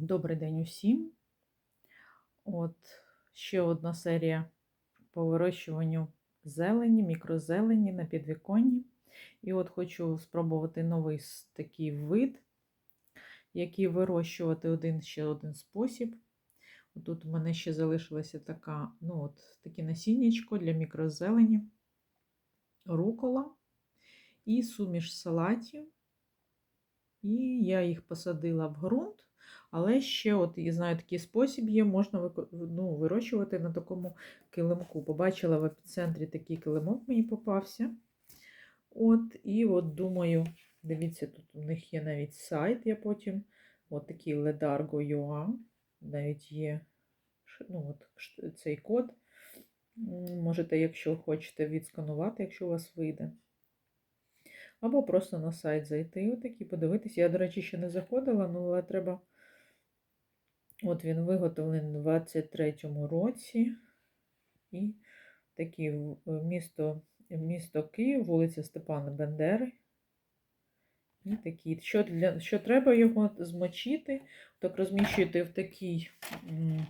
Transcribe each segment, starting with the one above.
Добрий день усім. От ще одна серія по вирощуванню зелені, мікрозелені на підвіконні. І от хочу спробувати новий такий вид, який вирощувати один ще один спосіб. Тут у мене ще залишилася така, ну от, таке насіннячко для мікрозелені, рукола і суміш салатів. І я їх посадила в ґрунт. Але ще, от я знаю, такий спосіб є, можна ну, вирощувати на такому килимку. Побачила в епіцентрі такий килимок мені попався. От, і от думаю, дивіться, тут у них є навіть сайт, я потім, от такий Ledargo.ua, навіть є ну, от, цей код. Можете, якщо хочете, відсканувати, якщо у вас вийде. Або просто на сайт зайти отак подивитися. Я, до речі, ще не заходила, ну, але треба. От він виготовлений у 23-му році. І в- в місто, місто Київ, вулиця Степана Бендери. І такий. Що, для, що треба його змочити, так розміщуєте в такий, е,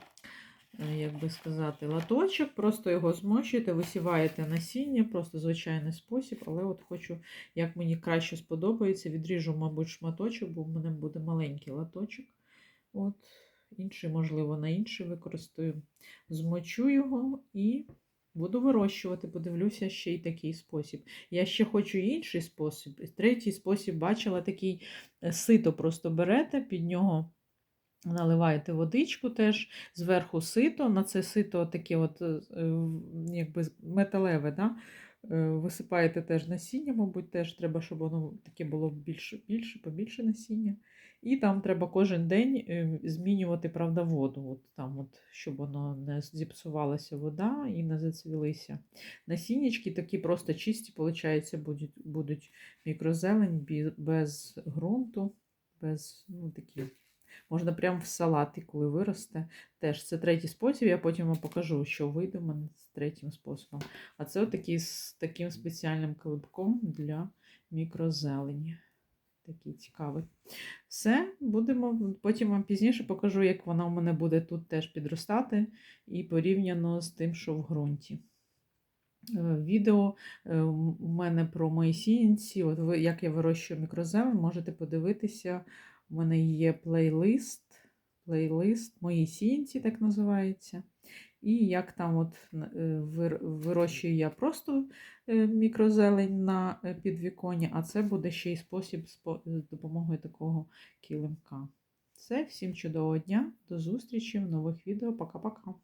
як би сказати, латочок, просто його змочуєте, висіваєте насіння, просто звичайний спосіб, але от хочу, як мені краще сподобається, відріжу, мабуть, шматочок, бо в мене буде маленький латочок. От, інший, можливо, на інший використаю. Змочу його і буду вирощувати. Подивлюся ще й такий спосіб. Я ще хочу інший спосіб. Третій спосіб бачила такий е, сито просто берете, під нього наливаєте водичку теж, зверху сито, на це сито таке от, е, якби металеве, да? Е, висипаєте теж насіння, мабуть, теж треба, щоб воно таке було більше, більше, побільше насіння. І там треба кожен день е, змінювати, правда, воду, от там, от, щоб воно не зіпсувалася вода і не зацвілися. Насіннячки такі просто чисті, виходить, будуть, будуть мікрозелень без ґрунту, без ну, такі. Можна прямо в салаті, коли виросте. Теж це третій спосіб. Я потім вам покажу, що вийде в мене з третім способом. А це отакий з таким спеціальним колибком для мікрозелені. Такий цікавий. Все, будемо. Потім вам пізніше покажу, як вона у мене буде тут теж підростати і порівняно з тим, що в ґрунті. Е, Відео е, у мене про мої сіянці, от ви, як я вирощую мікрозелень, можете подивитися. У мене є плейлист, плейлист мої сіянці, так називається. І як там от е, вирощую я просто е, мікрозелень на підвіконі, підвіконні, а це буде ще й спосіб з допомогою такого килимка. Все, всім чудового дня, до зустрічі в нових відео. Пока-пока.